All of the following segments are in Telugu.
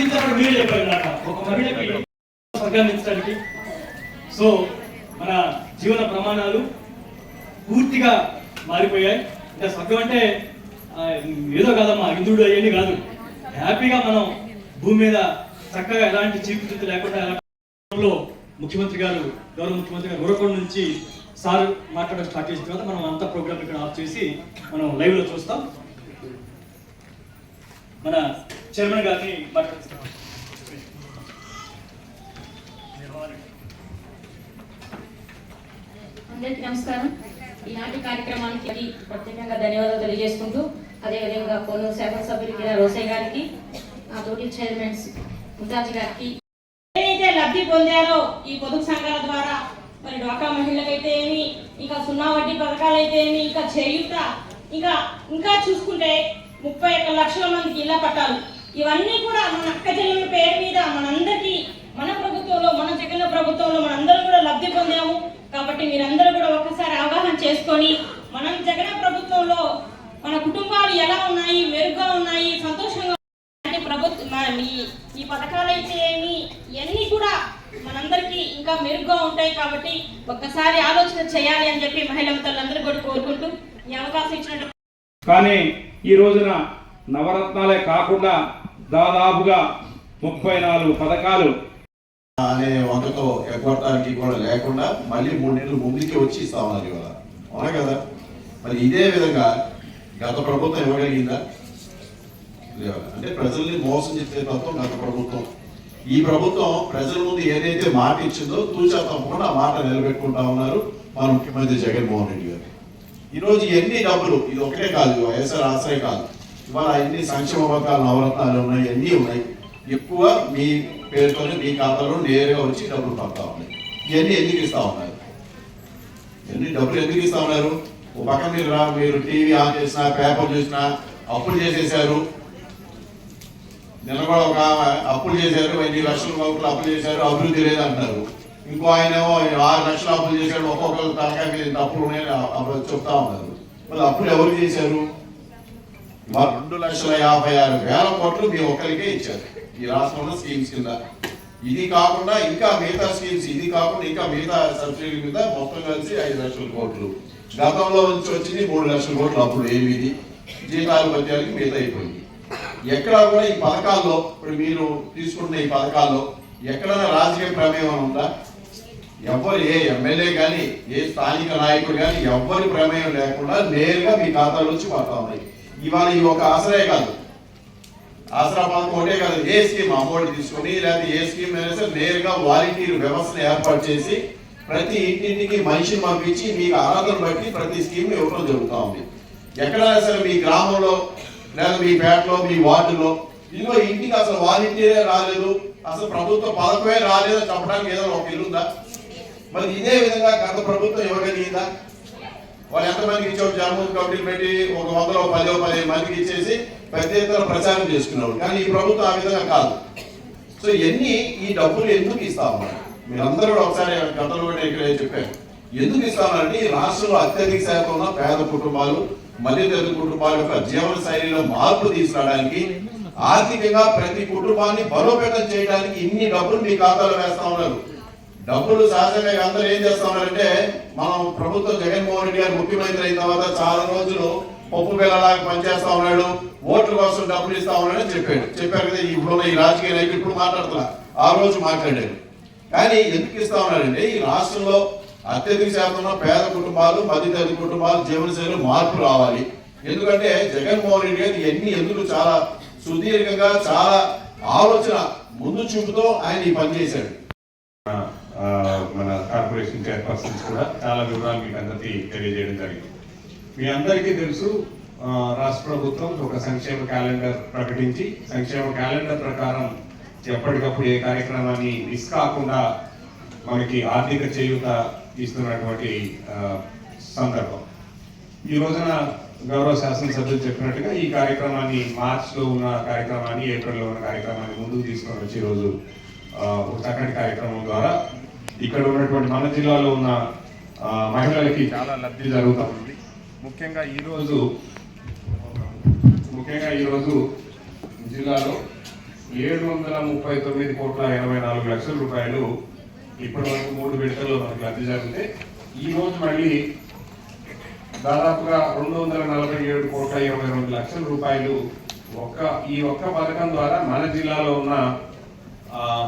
గుర్తించడం మీరు చెప్పారు ఒక మహిళకి స్వర్గాన్ని సో మన జీవన ప్రమాణాలు పూర్తిగా మారిపోయాయి. ఇంకా స్వర్గం అంటే ఏదో కాదమ్మా ఇంద్రుడు అయ్యేది కాదు. హ్యాపీగా మనం భూమి మీద చక్కగా ఎలాంటి చీపు లేకుండా ఎలా లో ముఖ్యమంత్రి గారు గౌరవ ముఖ్యమంత్రి గారు ఉరకొండ నుంచి సార్ మాట్లాడడం స్టార్ట్ చేసిన తర్వాత మనం అంతా ప్రోగ్రామ్ ఇక్కడ ఆఫ్ చేసి మనం లైవ్లో చూస్తాం. మన చైర్మన్ గారిని మాట్లాడుతున్నాం. అందరికీ నమస్కారం. ఈనాటి కార్యక్రమానికి ప్రత్యేకంగా ధన్యవాదాలు తెలియజేసుకుంటూ అదేవిధంగా పోలూరు శాసనసభ్యులు కిరా రోసయ్య గారికి ఆ తోటి చైర్మన్స్ ముతాజ్ గారికి. ఏదైతే లబ్ధి పొందారో ఈ పొదుపు సంఘాల ద్వారా మరి డ్వాక్రా మహిళలకైతే ఏమి ఇంకా సున్నా వడ్డీ పథకాలు అయితే ఏమి ఇంకా చేయూత ఇంకా ఇంకా చూసుకుంటే ముప్పై ఒక్క లక్షల మందికి ఇళ్ళ పట్టాలు. ఇవన్నీ కూడా మన అక్క చెల్లెల పేరు మీద మనందరికీ మన ప్రభుత్వంలో మన జగన్ ప్రభుత్వంలో మనందరం కూడా లబ్ధి పొందాము. కాబట్టి మీరందరూ కూడా ఒక్కసారి అవగాహన చేసుకొని మనం జగన్ ప్రభుత్వంలో మన కుటుంబాలు ఎలా ఉన్నాయి మెరుగ్గా ఉన్నాయి సంతోషంగా అంటే ప్రభుత్వం ఈ ఈ పథకాలు అయితే ఏమి ఇవన్నీ కూడా మనందరికీ ఇంకా మెరుగ్గా ఉంటాయి కాబట్టి ఒక్కసారి ఆలోచన చేయాలి అని చెప్పి మహిళా మిత్రులందరూ కూడా కోరుకుంటూ ఈ అవకాశం ఇచ్చినట్టు కానీ ఈ రోజున నవరత్నాలే కాకుండా దాదాపుగా ముప్పై నాలుగు పథకాలు అనే వంకతో ఎగ్గొట్టడానికి కూడా లేకుండా మళ్ళీ మూడు నెలలు ముందుకి వచ్చి ఇస్తా ఉన్నారు ఇవాళ. అవునా కదా? మరి ఇదే విధంగా గత ప్రభుత్వం ఇవ్వగలిగిందా? అంటే ప్రజల్ని మోసం చేసే తత్వం గత ప్రభుత్వం. ఈ ప్రభుత్వం ప్రజల ముందు ఏదైతే మాట ఇచ్చిందో తూచా తప్పకుండా ఆ మాట నిలబెట్టుకుంటా ఉన్నారు మన ముఖ్యమంత్రి జగన్మోహన్ రెడ్డి గారు. ఈరోజు ఎన్ని డబ్బులు? ఇది ఒకటే కాదు వైఎస్ఆర్ ఆశ్రయ కాదు. ఇవాళ ఎన్ని సంక్షేమ పథకాలు నవరత్నాలు ఉన్నాయి అన్నీ ఉన్నాయి? ఎక్కువ మీ పేరుతోనే మీ ఖాతాలో నేరుగా వచ్చి డబ్బులు పడతా ఉన్నాయి ఇవన్నీ ఎందుకు ఇస్తా ఉన్నారు? ఎన్ని డబ్బులు ఎందుకు ఇస్తా ఉన్నారు? ఒక పక్క మీరు రా మీరు టీవీ ఆన్ చేసినా పేపర్ చూసినా అప్పులు చేసేసారు. నిన్న కూడా ఒక అప్పులు చేశారు ఎన్ని లక్షల కోట్లు అప్పులు చేశారు అభివృద్ధి లేదంటారు ఇంకో ఆయన ఆరు లక్షలు అప్పులు చేశాడు ఒక్కొక్కరు తలకాయ మీద అప్పులు ఉన్నాయని అప్పుడు చెప్తా ఉన్నారు. మరి అప్పులు ఎవరు చేశారు? రెండు లక్షల యాభై ఆరు వేల కోట్లు మీ ఒక్కరికే ఇచ్చారు. ఈ రాష్ట్రంలో స్కీమ్స్ కింద. ఇది కాకుండా ఇంకా మిగతా స్కీమ్స్ ఇది కాకుండా ఇంకా మిగతా సబ్సిడీ మీద మొత్తం కలిసి ఐదు లక్షల కోట్లు. గతంలో నుంచి వచ్చింది మూడు లక్షల కోట్లు అప్పుడు ఏమిది జీతాలు పద్యాలకి మిగతా అయిపోయింది. ఎక్కడ కూడా ఈ పథకాల్లో ఇప్పుడు మీరు తీసుకున్న ఈ పథకాల్లో ఎక్కడైనా రాజకీయ ప్రమేయం ఉందా? ఎవరు ఏ ఎమ్మెల్యే కానీ ఏ స్థానిక నాయకుడు కానీ ఎవరి ప్రమేయం లేకుండా నేరుగా మీ ఖాతాలో వచ్చి పడతా ఉన్నాయి ఇవాళ ఈ ఒక ఆసరే కాదు. ఆసరా పథకం ఒకటే కాదు. ఏ స్కీమ్ అమౌంట్ తీసుకొని లేదా ఏ స్కీమ్ అయినా సరే నేరుగా వాలంటీర్ వ్యవస్థను ఏర్పాటు చేసి ప్రతి ఇంటింటికి మనిషిని పంపించి మీకు ఆరాధన బట్టి ప్రతి స్కీమ్ ఇవ్వడం జరుగుతూ ఉంది. ఎక్కడైనా సరే మీ గ్రామంలో లేదా మీ పేటలో మీ వార్డులో ఇదిగో ఇంటికి అసలు వాలంటీరే రాలేదు అసలు ప్రభుత్వ పథకమే రాలేదు చెప్పడానికి ఏదో ఒక ఇల్లుందా? మరి ఇదే విధంగా గత ప్రభుత్వం ఇవ్వగలిగిందా వాళ్ళు ఎంతమందికి ఇచ్చారు? జనమూర్ కమిటీలు పెట్టి ఒక వందలో పదో పదిహేను మందికి ఇచ్చేసి పెద్ద ఎత్తున ప్రచారం చేసుకున్నారు కానీ ఈ ప్రభుత్వం ఆ విధంగా కాదు. సో ఎన్ని ఈ డబ్బులు ఎందుకు ఇస్తా ఉన్నారు? మీరందరూ కూడా ఒకసారి గతంలో కూడా ఇక్కడ చెప్పారు. ఎందుకు ఇస్తామంటే ఈ రాష్ట్రంలో అత్యధిక శాతం ఉన్న పేద కుటుంబాలు మధ్యతరగతి కుటుంబాల యొక్క జీవన శైలిలో మార్పు తీసుకురావడానికి ఆర్థికంగా ప్రతి కుటుంబాన్ని బలోపేతం చేయడానికి ఇన్ని డబ్బులు మీ ఖాతాలో వేస్తా ఉన్నారు. డబ్బులు సహజంగా అందరూ ఏం చేస్తా ఉన్నారంటే మనం ప్రభుత్వం జగన్మోహన్ రెడ్డి గారు ముఖ్యమంత్రి అయిన తర్వాత చాలా రోజులు పప్పు పిల్లలాగా పనిచేస్తా ఉన్నాడు ఓట్ల కోసం డబ్బులు ఇస్తా ఉన్నాడని చెప్పాడు. చెప్పారు కదా ఇప్పుడు ఈ రాజకీయ నాయకులు ఇప్పుడు మాట్లాడుతున్నా. ఆ రోజు మాట్లాడారు. కానీ ఎందుకు ఇస్తా ఉన్నాడంటే ఈ రాష్ట్రంలో అత్యధిక శాతం పేద కుటుంబాలు మధ్యతరగతి కుటుంబాలు జీవనశైలి మార్పు రావాలి. ఎందుకంటే జగన్మోహన్ రెడ్డి గారు ఎన్ని ఎందుకు చాలా సుదీర్ఘంగా చాలా ఆలోచన ముందు చూపుతో ఆయన ఈ పని చేశాడు. మన కార్పొరేషన్ చైర్పర్సన్స్ కూడా చాలా వివరాలు మీకు అందరికీ తెలియజేయడం జరిగింది. మీ అందరికీ తెలుసు రాష్ట్ర ప్రభుత్వం ఒక సంక్షేమ క్యాలెండర్ ప్రకటించి సంక్షేమ క్యాలెండర్ ప్రకారం ఎప్పటికప్పుడు ఏ కార్యక్రమాన్ని మిస్ కాకుండా మనకి ఆర్థిక చేయూత ఇస్తున్నటువంటి సందర్భం. ఈ రోజున గౌరవ శాసనసభ్యులు చెప్పినట్టుగా ఈ కార్యక్రమాన్ని మార్చిలో ఉన్న కార్యక్రమాన్ని ఏప్రిల్లో ఉన్న కార్యక్రమాన్ని ముందుకు తీసుకొని వచ్చి ఈరోజు రోజు ఒక చక్కటి కార్యక్రమం ద్వారా ఇక్కడ ఉన్నటువంటి మన జిల్లాలో ఉన్న మహిళలకి చాలా లబ్ధి జరుగుతూ ఉంది. ముఖ్యంగా ఈ రోజు ముఖ్యంగా ఈ రోజు జిల్లాలో ఏడు వందల ముప్పై తొమ్మిది కోట్ల ఎనభై నాలుగు లక్షల రూపాయలు ఇప్పటి వరకు మూడు విడతల్లో మనకు లబ్ధి జరిగితే ఈ రోజు మళ్ళీ దాదాపుగా రెండు వందల నలభై ఏడు కోట్ల ఇరవై రెండు లక్షల రూపాయలు ఒక్క ఈ ఒక్క పథకం ద్వారా మన జిల్లాలో ఉన్న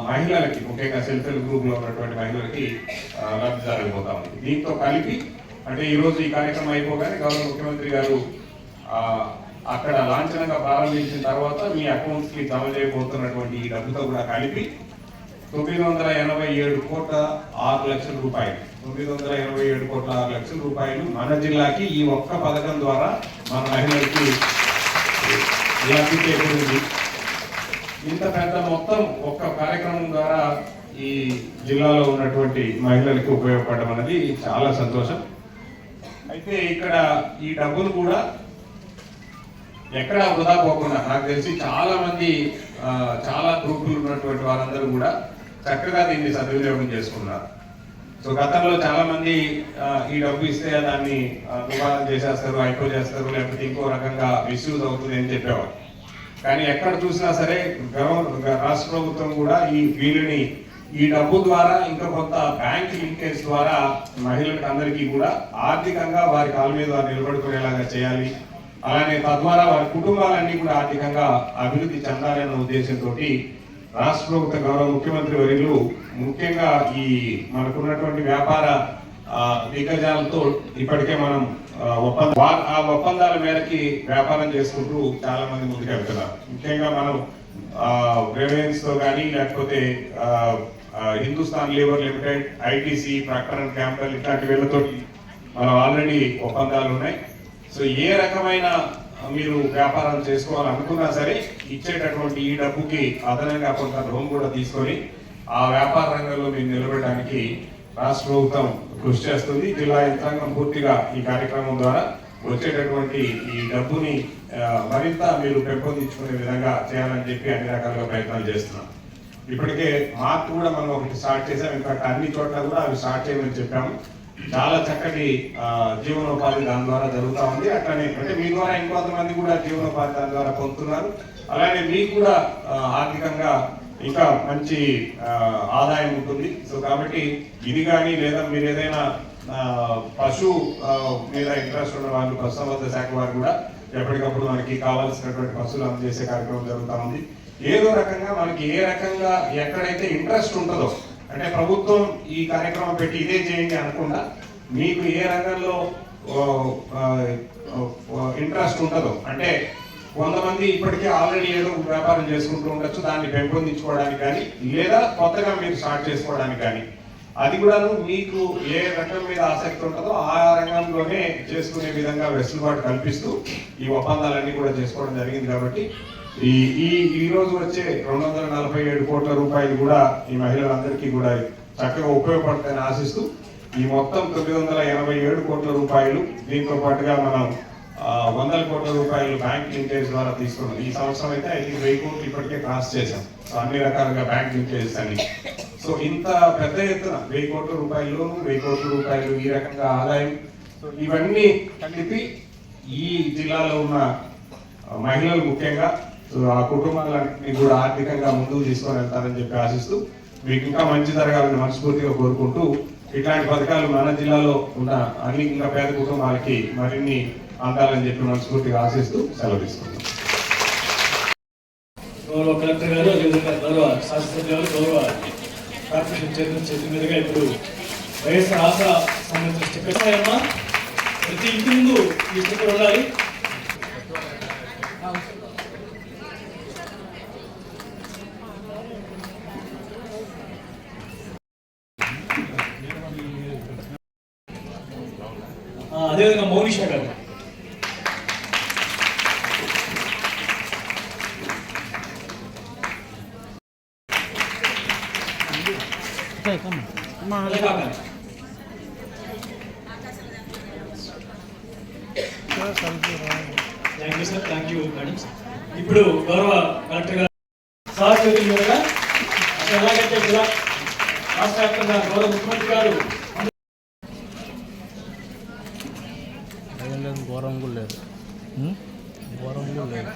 మహిళలకి ముఖ్యంగా సెల్ఫ్ హెల్ప్ గ్రూప్లో ఉన్నటువంటి మహిళలకి ఆ, ఉంది. దీంతో కలిపి అంటే ఈ రోజు ఈ కార్యక్రమం అయిపోగానే గౌరవ ముఖ్యమంత్రి గారు అక్కడ లాంఛనంగా ప్రారంభించిన తర్వాత మీ అకౌంట్స్కి జమ చేయబోతున్నటువంటి ఈ డబ్బుతో కూడా కలిపి తొమ్మిది వందల ఎనభై ఏడు కోట్ల ఆరు లక్షల రూపాయలు. తొమ్మిది వందల ఎనభై ఏడు కోట్ల ఆరు లక్షల రూపాయలు మన జిల్లాకి ఈ ఒక్క పథకం ద్వారా మన మహిళలకి లబ్ధి చేకూరింది. ఇంత పెద్ద మొత్తం ఒక్క కార్యక్రమం ద్వారా ఈ జిల్లాలో ఉన్నటువంటి మహిళలకి ఉపయోగపడడం అనేది చాలా సంతోషం. అయితే ఇక్కడ ఈ డబ్బులు కూడా ఎక్కడ వృధా పోకుండా నాకు తెలిసి చాలా మంది చాలా గ్రూపులు ఉన్నటువంటి వారందరూ కూడా చక్కగా దీన్ని సద్వినియోగం చేసుకున్నారు. సో గతంలో చాలా మంది ఈ డబ్బు ఇస్తే దాన్ని దుబారం చేసేస్తారు అయిపో చేస్తారు లేకపోతే ఇంకో రకంగా మిస్యూజ్ అవుతుంది అని చెప్పేవారు. కానీ ఎక్కడ చూసినా సరే రాష్ట్ర ప్రభుత్వం కూడా ఈ వీళ్ళని ఈ డబ్బు ద్వారా ఇంకా కొంత బ్యాంక్ లింకేజ్ ద్వారా మహిళలకు అందరికీ కూడా ఆర్థికంగా వారి కాళ్ళ మీద వారు నిలబడుకునేలాగా చేయాలి. అలానే తద్వారా వారి కుటుంబాలన్నీ కూడా ఆర్థికంగా అభివృద్ధి చెందాలన్న ఉద్దేశంతో రాష్ట్ర ప్రభుత్వ గౌరవ ముఖ్యమంత్రి వర్యులు ముఖ్యంగా ఈ మనకున్నటువంటి వ్యాపార దిగ్గజాలతో ఇప్పటికే మనం ఒప్పంద ఆ ఒప్పందాల మేరకి వ్యాపారం చేసుకుంటూ చాలా మంది ముందుకు వెళ్తున్నారు. ముఖ్యంగా మనం రిలయన్స్తో కానీ లేకపోతే హిందుస్థాన్ లేబర్ లిమిటెడ్ ఐటీసీ ప్రకటన క్యాంపల్ ఇట్లాంటి వీళ్ళతో మనం ఆల్రెడీ ఒప్పందాలు ఉన్నాయి. సో ఏ రకమైన మీరు వ్యాపారం చేసుకోవాలనుకున్నా సరే ఇచ్చేటటువంటి ఈ డబ్బుకి అదనంగా కొంత లోన్ కూడా తీసుకొని ఆ వ్యాపార రంగంలో మీరు నిలబడడానికి రాష్ట్ర ప్రభుత్వం కృషి చేస్తుంది. జిల్లా యంత్రాంగం పూర్తిగా ఈ కార్యక్రమం ద్వారా వచ్చేటటువంటి ఈ డబ్బుని మరింత మీరు పెంపొందించుకునే విధంగా చేయాలని చెప్పి అన్ని రకాలుగా ప్రయత్నాలు చేస్తున్నాం. ఇప్పటికే మార్క్ కూడా మనం ఒకటి స్టార్ట్ చేసాం ఇన్ఫాక్ట్ అన్ని చోట్ల కూడా అవి స్టార్ట్ చేయమని చెప్పాము. చాలా చక్కటి జీవనోపాధి దాని ద్వారా జరుగుతా ఉంది. అట్లనే అంటే మీ ద్వారా ఇంకొంతమంది కూడా జీవనోపాధి దాని ద్వారా పొందుతున్నారు. అలానే మీకు కూడా ఆర్థికంగా ఇంకా మంచి ఆదాయం ఉంటుంది. సో కాబట్టి ఇది కానీ లేదా మీరు ఏదైనా పశు మీద ఇంట్రెస్ట్ ఉన్న వాళ్ళు పశుసంవర్ధ శాఖ వారు కూడా ఎప్పటికప్పుడు మనకి కావాల్సినటువంటి పశువులు అందజేసే కార్యక్రమం జరుగుతూ ఉంది. ఏదో రకంగా మనకి ఏ రకంగా ఎక్కడైతే ఇంట్రెస్ట్ ఉంటుందో అంటే ప్రభుత్వం ఈ కార్యక్రమం పెట్టి ఇదే చేయండి అనకుండా మీకు ఏ రంగంలో ఇంట్రెస్ట్ ఉంటుందో అంటే కొంతమంది ఇప్పటికే ఆల్రెడీ ఏదో వ్యాపారం చేసుకుంటూ ఉండొచ్చు దాన్ని పెంపొందించుకోవడానికి కానీ లేదా కొత్తగా మీరు స్టార్ట్ చేసుకోవడానికి కానీ. అది కూడాను మీకు ఏ రంగం మీద ఆసక్తి ఉంటుందో ఆ రంగంలోనే చేసుకునే విధంగా వెసులుబాటు కల్పిస్తూ ఈ ఒప్పందాలన్నీ కూడా చేసుకోవడం జరిగింది కాబట్టి ఈ ఈ ఈ రోజు వచ్చే రెండు వందల నలభై ఏడు కోట్ల రూపాయలు కూడా ఈ మహిళలందరికీ కూడా చక్కగా ఉపయోగపడతాయని ఆశిస్తూ ఈ మొత్తం తొమ్మిది వందల ఎనభై ఏడు కోట్ల రూపాయలు దీంతో పాటుగా మనం వందల కోట్ల రూపాయలు బ్యాంక్ లింకేజ్ ద్వారా తీసుకున్నాం. ఈ సంవత్సరం అయితే ఐదు వెయ్యి కోట్లు ఇప్పటికే క్రాస్ చేశాం. సో అన్ని రకాలుగా బ్యాంక్ లింకేజెస్ అని సో ఇంత పెద్ద ఎత్తున వెయ్యి కోట్ల రూపాయలు వెయ్యి కోట్ల రూపాయలు ఈ రకంగా ఆదాయం. సో ఇవన్నీ కలిపి ఈ జిల్లాలో ఉన్న మహిళలు ముఖ్యంగా సో ఆ కుటుంబాలన్నింటినీ కూడా ఆర్థికంగా ముందుకు తీసుకొని వెళ్తారని చెప్పి ఆశిస్తూ మీకు ఇంకా మంచి జరగాలని మనస్ఫూర్తిగా కోరుకుంటూ ఇట్లాంటి పథకాలు మన జిల్లాలో ఉన్న అన్ని ఇంకా పేద కుటుంబాలకి మరిన్ని అందాలని చెప్పి మనస్ఫూర్తిగా ఆశిస్తూ సెలవు తీసుకుంటాం గౌరవ కలెక్టర్ గారు అదేవిధంగా గౌరవ శాస్త్రజ్ఞ గారు గౌరవ కార్పొరేషన్ చైర్మన్ చేతి మీదుగా ఇప్పుడు వైఎస్ఆర్ ఆసరా సంబంధించిన స్టిక్కర్ అమ్మా ప్రతి ఇంటి ముందు ఈ స్టిక్కర్ ఉండాలి. అదేవిధంగా మౌనిషా గారు. Thank you sir thank you madam ఇప్పుడు గౌరవ కలెక్టర్ గారు సార్ అసలు ఎలాగైతే జిల్లా రాష్ట్ర వ్యాప్తంగా గౌరవ ముఖ్యమంత్రి గారు ఘోరం కూడా లేదు? ఘోరం కూడా లేదు.